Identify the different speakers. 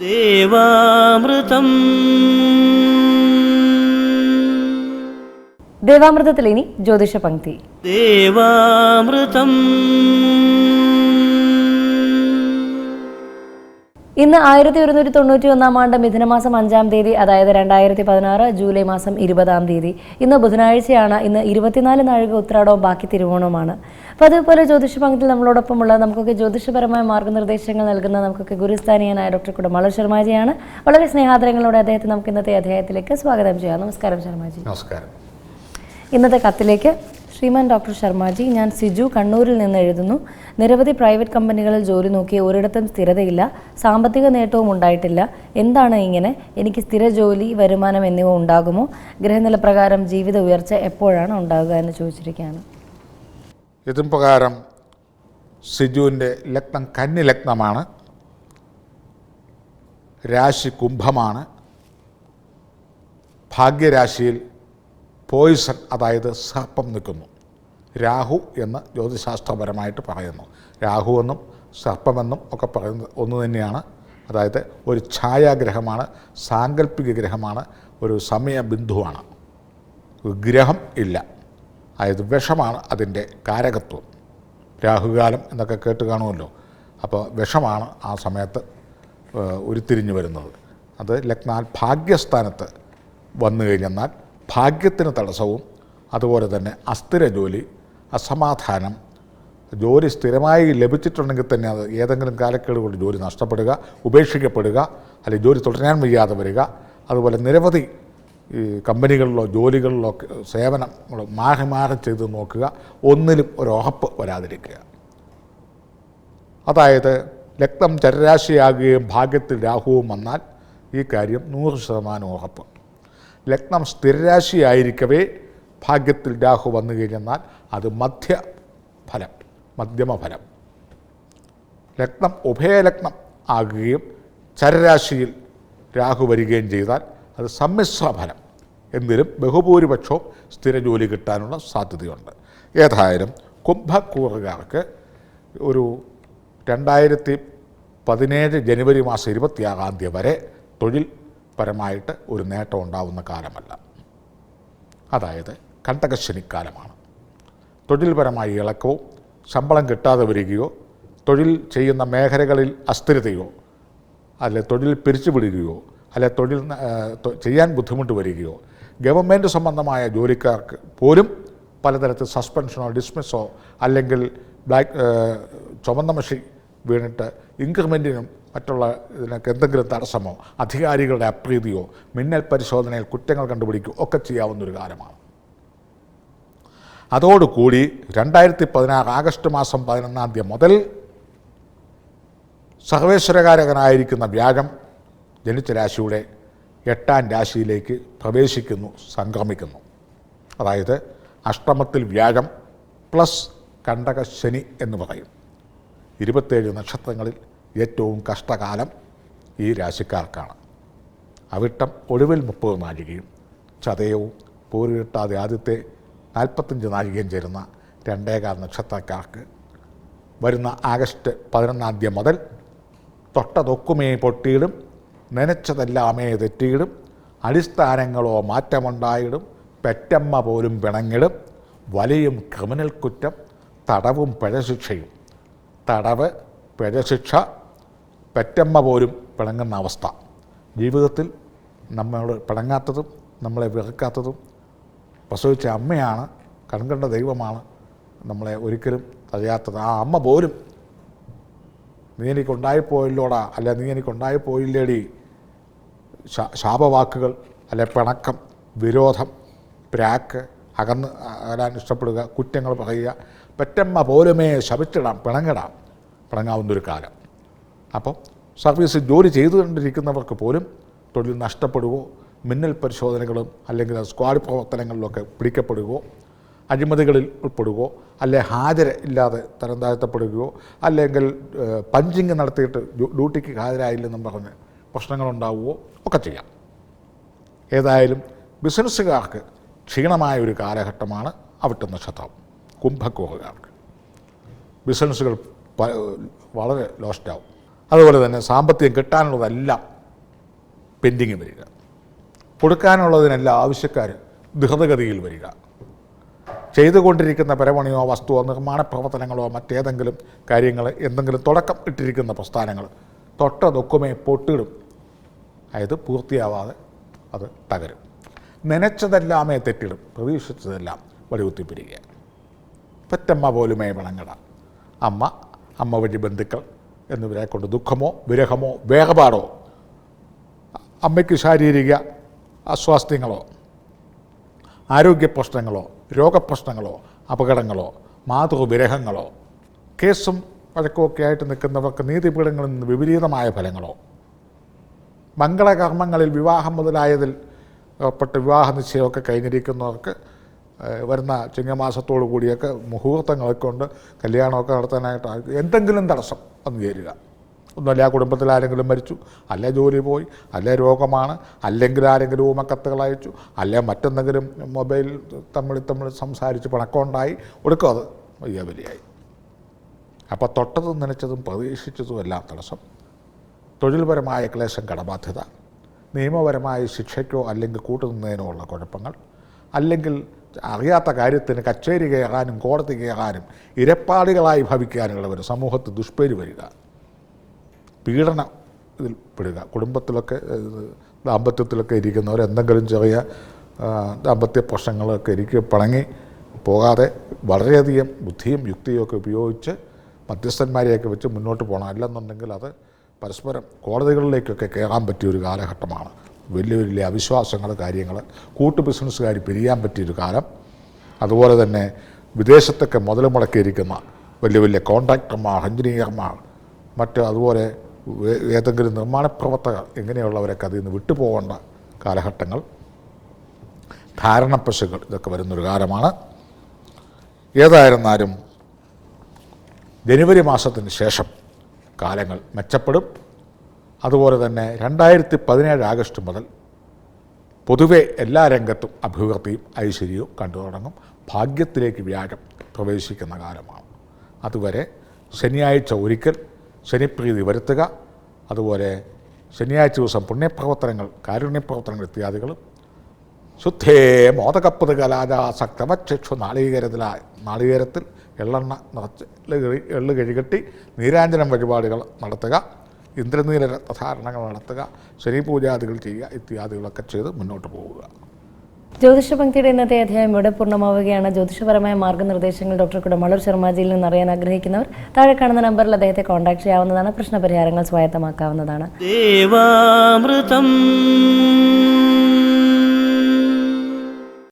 Speaker 1: ദേവാമൃതം
Speaker 2: ദേവാമൃതത്തിൽ ഇനി ജ്യോതിഷ പങ്ക്തി
Speaker 1: ദേവാമൃതം
Speaker 2: ഇന്ന് ആയിരത്തി ഒരുന്നൂറ്റി തൊണ്ണൂറ്റി ഒന്നാം ആണ്ട് മിഥുനമാസം അഞ്ചാം തീയതി അതായത് രണ്ടായിരത്തി പതിനാറ് ജൂലൈ മാസം ഇരുപതാം തീയതി. ഇന്ന് ബുധനാഴ്ചയാണ്. ഇന്ന് ഇരുപത്തിനാല് നാഴിക ഉത്രാടവും ബാക്കി തിരുവോണവുമാണ്. അപ്പോൾ അതുപോലെ ജ്യോതിഷ പങ്കത്തിൽ നമ്മളോടൊപ്പമുള്ള നമുക്കൊക്കെ ജ്യോതിഷപരമായ മാർഗനിർദ്ദേശങ്ങൾ നൽകുന്ന നമുക്കൊക്കെ ഗുരുസ്ഥാനീയനായ ഡോക്ടർ കുടമള ശർമാജിയാണ്. വളരെ സ്നേഹാദരങ്ങളോടെ അദ്ദേഹത്തെ നമുക്ക് ഇന്നത്തെ അധ്യായത്തിലേക്ക് സ്വാഗതം ചെയ്യാം. നമസ്കാരം ശർമാജി.
Speaker 3: നമസ്കാരം.
Speaker 2: ഇന്നത്തെ കത്തിലേക്ക് ശ്രീമാൻ ഡോക്ടർ ശർമാജി ഞാൻ സിജു കണ്ണൂരിൽ നിന്ന് എഴുതുന്നു. നിരവധി പ്രൈവറ്റ് കമ്പനികളിൽ ജോലി നോക്കി ഒരിടത്തും സ്ഥിരതയില്ല. സാമ്പത്തിക നേട്ടവും ഉണ്ടായിട്ടില്ല. എന്താണ് ഇങ്ങനെ? എനിക്ക് സ്ഥിര ജോലി വരുമാനം എന്നിവ ഉണ്ടാകുമോ? ഗ്രഹനില പ്രകാരം ജീവിത ഉയർച്ച എപ്പോഴാണ് ഉണ്ടാകുക എന്ന് ചോദിച്ചിരിക്കുകയാണ്.
Speaker 3: ഇതും പ്രകാരം സിജുവിന്റെ ലഗ്നം കന്നി ലഗ്നമാണ്. രാശി കുംഭമാണ്. ഭാഗ്യരാശിയിൽ പോയിസൺ അതായത് സർപ്പം നിൽക്കുന്നു. രാഹു എന്ന് ജ്യോതിശാസ്ത്രപരമായിട്ട് പറയുന്നു. രാഹു എന്നും സർപ്പമെന്നും ഒക്കെ പറയുന്നത് ഒന്ന് തന്നെയാണ്. അതായത് ഒരു ഛായാഗ്രഹമാണ് സാങ്കല്പിക ഗ്രഹമാണ് ഒരു സമയബിന്ദുവാണ്. ഗ്രഹം ഇല്ല. അതായത് വിഷമാണ് അതിന്റെ കാരകത്വം. രാഹുകാലം എന്നൊക്കെ കേട്ട് കാണുമല്ലോ. അപ്പോൾ വിഷമാണ് ആ സമയത്ത് ഉരുത്തിരിഞ്ഞു വരുന്നത്. അത് ലഗ്നാൽ ഭാഗ്യസ്ഥാനത്ത് വന്നു കഴിഞ്ഞെന്നാൽ ഭാഗ്യത്തിന് തടസ്സവും അതുപോലെ തന്നെ അസ്ഥിര ജോലി അസമാധാനം ജോലി സ്ഥിരമായി ലഭിച്ചിട്ടുണ്ടെങ്കിൽ തന്നെ അത് ഏതെങ്കിലും കാലക്കേട് കൊണ്ട് ജോലി നഷ്ടപ്പെടുക ഉപേക്ഷിക്കപ്പെടുക അല്ലെങ്കിൽ ജോലി തുടരാൻ വയ്യാതെ വരിക. അതുപോലെ നിരവധി ഈ കമ്പനികളിലോ ജോലികളിലോ സേവനം മാറി മാറി ചെയ്ത് നോക്കുക. ഒന്നിലും ഒരു ഉറപ്പ് വരാതിരിക്കുക. അതായത് രക്തം ചരരാശിയാകുകയും ഭാഗ്യത്തിൽ രാഹുവും വന്നാൽ ഈ കാര്യം നൂറ് ശതമാനം ഉറപ്പ്. ലഗ്നം സ്ഥിരരാശിയായിരിക്കവേ. ഭാഗ്യത്തിൽ രാഹു വന്നു കഴിഞ്ഞെന്നാൽ അത് മധ്യ ഫലം മധ്യമ ഫലം. ലഗ്നം ഉഭയലഗ്നം ആകുകയും ചരരാശിയിൽ രാഹു വരികയും ചെയ്താൽ അത് സമ്മിശ്ര ഫലം. എന്നിലും ബഹുഭൂരിപക്ഷവും സ്ഥിര ജോലി കിട്ടാനുള്ള സാധ്യതയുണ്ട്. ഏതായാലും കുംഭക്കൂറുകാർക്ക് ഒരു രണ്ടായിരത്തി പതിനേഴ് ജനുവരി മാസം ഇരുപത്തിയാറാം തീയതി വരെ തൊഴിൽ പരമായിട്ട് ഒരു നേട്ടം ഉണ്ടാവുന്ന കാലമല്ല. അതായത് കണ്ടകശനിക്കാലമാണ്. തൊഴിൽപരമായി ഇളക്കവും ശമ്പളം കിട്ടാതെ വരികയോ തൊഴിൽ ചെയ്യുന്ന മേഖലകളിൽ അസ്ഥിരതയോ അല്ലെ തൊഴിൽ പിരിച്ചുവിടുകയോ അല്ലെ തൊഴിൽ ചെയ്യാൻ ബുദ്ധിമുട്ട് വരികയോ ഗവൺമെന്റ് സംബന്ധമായ ജോലിക്കാർക്ക് പോലും പലതരത്തിൽ സസ്പെൻഷനോ ഡിസ്മിസോ അല്ലെങ്കിൽ ബ്ലാക്ക് ചുമന്ന മഷി വീണിട്ട് ഇൻക്രിമെന്റിനും മറ്റുള്ള ഇതിനൊക്കെ എന്തെങ്കിലും തടസ്സമോ അധികാരികളുടെ അപ്രീതിയോ മിന്നൽ പരിശോധനയിൽ കുറ്റങ്ങൾ കണ്ടുപിടിക്കുകയോ ഒക്കെ ചെയ്യാവുന്ന ഒരു കാലമാണ്. അതോടുകൂടി രണ്ടായിരത്തി പതിനാറ് ആഗസ്റ്റ് മാസം പതിനൊന്നാം തീയതി മുതൽ സർവേശ്വരകാരകനായിരിക്കുന്ന വ്യാഴം ജനിച്ച രാശിയുടെ എട്ടാം രാശിയിലേക്ക് പ്രവേശിക്കുന്നു സംക്രമിക്കുന്നു. അതായത് അഷ്ടമത്തിൽ വ്യാഴം പ്ലസ് കണ്ടക ശനി എന്ന് പറയും. ഇരുപത്തേഴ് നക്ഷത്രങ്ങളിൽ ഏറ്റവും കഷ്ടകാലം ഈ രാശിക്കാർക്കാണ്. അവിട്ടം ഒടുവിൽ മുപ്പത് നാഴികയും ചതയവും പൂരിട്ടാതെ ആദ്യത്തെ നാൽപ്പത്തഞ്ച് നാഴികയും ചേരുന്ന രണ്ടേകാൽ നക്ഷത്രക്കാർക്ക് വരുന്ന ആഗസ്റ്റ് പതിനൊന്നാം തീയതി മുതൽ തൊട്ടതൊക്കുമേ പൊട്ടിയിടും നനച്ചതെല്ലാമേ തെറ്റിയിടും അടിസ്ഥാനങ്ങളോ മാറ്റമുണ്ടായിടും പെറ്റമ്മ പോലും പിണങ്ങിടും വലിയും ക്രിമിനൽ കുറ്റം തടവും പിഴശിക്ഷയും തടവ് പിഴശിക്ഷ പെറ്റമ്മ പോലും പിണങ്ങുന്ന അവസ്ഥ. ജീവിതത്തിൽ നമ്മളോട് പിണങ്ങാത്തതും നമ്മളെ വെറുക്കാത്തതും പ്രസവിച്ച അമ്മയാണ് കൺകണ്ട ദൈവമാണ് നമ്മളെ ഒരിക്കലും തഴയാത്തത് ആ അമ്മ പോലും നീ എനിക്കുണ്ടായിപ്പോയില്ലോടാ അല്ല നീ എനിക്കുണ്ടായിപ്പോയില്ലേടി. ശാപവാക്കുകൾ അല്ലെ പിണക്കം വിരോധം പ്രാക്ക് അകന്ന് അകലാൻ ഇഷ്ടപ്പെടുക കുറ്റങ്ങൾ പറയുക. പെറ്റമ്മ പോലുമേ ശപിച്ചിടാം പിണങ്ങിടാം പിണങ്ങാവുന്നൊരു കാലം. അപ്പം സർവീസിൽ ജോലി ചെയ്തുകൊണ്ടിരിക്കുന്നവർക്ക് പോലും തൊഴിൽ നഷ്ടപ്പെടുകയോ മിന്നൽ പരിശോധനകളും അല്ലെങ്കിൽ സ്ക്വാഡ് പ്രവർത്തനങ്ങളിലൊക്കെ പിടിക്കപ്പെടുകയോ അഴിമതികളിൽ ഉൾപ്പെടുകയോ അല്ലെ ഹാജര ഇല്ലാതെ തരം താഴ്ത്തപ്പെടുകയോ അല്ലെങ്കിൽ പഞ്ചിങ് നടത്തിയിട്ട് ഡ്യൂ- ഡ്യൂട്ടിക്ക് ഹാജരായില്ലെന്നും പറഞ്ഞ് പ്രശ്നങ്ങളുണ്ടാവുകയോ ഒക്കെ ചെയ്യാം. ഏതായാലും ബിസിനസ്സുകാർക്ക് ക്ഷീണമായ ഒരു കാലഘട്ടമാണ് അവിട്ട നക്ഷത്രം കുംഭക്കൂറുകാർക്ക് ബിസിനസ്സുകൾ വളരെ ലോസ്റ്റാവും അതുപോലെ തന്നെ സാമ്പത്തികം കിട്ടാനുള്ളതെല്ലാം പെൻഡിങ് വരിക. കൊടുക്കാനുള്ളതിനെല്ലാം ആവശ്യക്കാർ ധൃതഗതിയിൽ വരിക. ചെയ്തുകൊണ്ടിരിക്കുന്ന പരമണിയോ വസ്തുവോ നിർമ്മാണ പ്രവർത്തനങ്ങളോ മറ്റേതെങ്കിലും കാര്യങ്ങൾ എന്തെങ്കിലും തുടക്കം ഇട്ടിരിക്കുന്ന പ്രസ്ഥാനങ്ങൾ തൊട്ട ദൊക്കുമേ പൊട്ടിടും. അതായത് പൂർത്തിയാവാതെ അത് തകരും. നനച്ചതെല്ലാമേ തെറ്റിടും. പ്രതീക്ഷിച്ചതെല്ലാം വടികുത്തിപ്പിരിക്കുക പെറ്റമ്മ പോലുമേ വിളങ്ങട അമ്മ അമ്മ വഴി ബന്ധുക്കൾ എന്നിവരെ കൊണ്ട് ദുഃഖമോ വിരഹമോ വേഗപാടോ അമ്മയ്ക്ക് ശാരീരിക അസ്വാസ്ഥ്യങ്ങളോ ആരോഗ്യ പ്രശ്നങ്ങളോ രോഗപ്രശ്നങ്ങളോ അപകടങ്ങളോ മാതൃവിരഹങ്ങളോ കേസും വഴക്കുമൊക്കെ ആയിട്ട് നിൽക്കുന്നവർക്ക് നീതിപീഠങ്ങളിൽ നിന്ന് വിപരീതമായ ഫലങ്ങളോ മംഗളകർമ്മങ്ങളിൽ വിവാഹം മുതലായതിൽ ഏർപ്പെട്ട് വിവാഹ നിശ്ചയമൊക്കെ കഴിഞ്ഞിരിക്കുന്നവർക്ക് വരുന്ന ചിങ്ങമാസത്തോടു കൂടിയൊക്കെ മുഹൂർത്തങ്ങളൊക്കെ കൊണ്ട് കല്യാണമൊക്കെ നടത്താനായിട്ട് എന്തെങ്കിലും തടസ്സം വന്നു ചേരുക. ഒന്നുമല്ല ആ കുടുംബത്തിൽ ആരെങ്കിലും മരിച്ചു അല്ലെ ജോലി പോയി അല്ലെ രോഗമാണ് അല്ലെങ്കിൽ ആരെങ്കിലും ഊമക്കത്തുകൾ അയച്ചു അല്ലെ മറ്റെന്തെങ്കിലും മൊബൈൽ തമ്മിൽ തമ്മിൽ സംസാരിച്ച് പണക്കമുണ്ടായി ഒടുക്കും അത് വലിയ വലിയായി അപ്പോൾ തൊട്ടതും നനച്ചതും പ്രതീക്ഷിച്ചതും എല്ലാം തടസ്സം. തൊഴിൽപരമായ ക്ലേശം കടബാധ്യത. നിയമപരമായ ശിക്ഷയ്ക്കോ അല്ലെങ്കിൽ കൂട്ടുനിന്നതിനോ ഉള്ള കുഴപ്പങ്ങൾ. അല്ലെങ്കിൽ അറിയാത്ത കാര്യത്തിന് കച്ചേരി കയറാനും കോടതി കയറാനും ഇരപ്പാടികളായി ഭവിക്കാനുള്ളവർ സമൂഹത്തിൽ ദുഷ്പേര് വരിക. പീഡന ഇതിൽ പെടുക. കുടുംബത്തിലൊക്കെ ദാമ്പത്യത്തിലൊക്കെ ഇരിക്കുന്നവർ എന്തെങ്കിലും ചെറിയ ദാമ്പത്യ പ്രശ്നങ്ങളൊക്കെ ഇരിക്കുക പിണങ്ങി പോകാതെ വളരെയധികം ബുദ്ധിയും യുക്തിയും ഒക്കെ ഉപയോഗിച്ച് മധ്യസ്ഥന്മാരെയൊക്കെ വെച്ച് മുന്നോട്ട് പോകണം. അല്ലെന്നുണ്ടെങ്കിൽ അത് പരസ്പരം കോടതികളിലേക്കൊക്കെ കയറാൻ പറ്റിയ ഒരു കാലഘട്ടമാണ്. വലിയ വലിയ അവിശ്വാസങ്ങൾ കാര്യങ്ങൾ കൂട്ടു ബിസിനസ്സുകാർ പിരിയാൻ പറ്റിയൊരു കാലം. അതുപോലെ തന്നെ വിദേശത്തൊക്കെ മുതൽ മുടക്കിയിരിക്കുന്ന വലിയ വലിയ കോൺട്രാക്ടർമാർ എഞ്ചിനീയർമാർ മറ്റ് അതുപോലെ ഏതെങ്കിലും നിർമ്മാണ പ്രവർത്തകർ ഇങ്ങനെയുള്ളവരൊക്കെ അതിൽ നിന്ന് വിട്ടുപോകേണ്ട കാലഘട്ടങ്ങൾ. ധാരണപ്പശുകൾ ഇതൊക്കെ വരുന്നൊരു കാലമാണ്. ഏതായിരുന്നാലും ജനുവരി മാസത്തിന് ശേഷം കാലങ്ങൾ മെച്ചപ്പെടും. അതുപോലെ തന്നെ രണ്ടായിരത്തി പതിനേഴ് ആഗസ്റ്റ് മുതൽ പൊതുവെ എല്ലാ രംഗത്തും അഭിവൃദ്ധിയും ഐശ്വര്യവും കണ്ടു തുടങ്ങും. ഭാഗ്യത്തിലേക്ക് വ്യാഴം പ്രവേശിക്കുന്ന കാലമാണ്. അതുവരെ ശനിയാഴ്ച ഒരിക്കൽ ശനിപ്രീതി വരുത്തുക. അതുപോലെ ശനിയാഴ്ച ദിവസം പുണ്യപ്രവർത്തനങ്ങൾ കാരുണ്യപ്രവർത്തനങ്ങൾ ഇത്യാദികളും. ശുദ്ധേ മോദകപ്പത് കലാജാസക്തമക്ഷു നാളികേരത്തില നാളികേരത്തിൽ എള്ളെണ്ണ നിറച്ച് എള്ള് കഴുകട്ടി നീരാഞ്ജനം വഴിപാടുകൾ നടത്തുക. ഇന്ദ്രനീല രത്നധാരണങ്ങൾ നടത്തുക ശനി പൂജാദികൾ ചെയ്യുക ഇത്യാദികളൊക്കെ ചെയ്ത് മുന്നോട്ട് പോവുക.
Speaker 2: ജ്യോതിഷ പങ്ക്തിയുടെ ഇന്നത്തെ അധ്യായം ഇവിടെ പൂർണമാവുകയാണ്. ജ്യോതിഷപരമായ മാർഗനിർദ്ദേശങ്ങൾ ഡോക്ടർ കുടമളൂർ ശർമാജിയിൽ നിന്ന് അറിയാൻ ആഗ്രഹിക്കുന്നവർ താഴെ കാണുന്ന നമ്പറിൽ അദ്ദേഹത്തെ കോൺടാക്ട് ചെയ്യാവുന്നതാണ്. പ്രശ്നപരിഹാരങ്ങൾ സ്വായത്തമാക്കാവുന്നതാണ്.
Speaker 1: ദേവാമൃതം.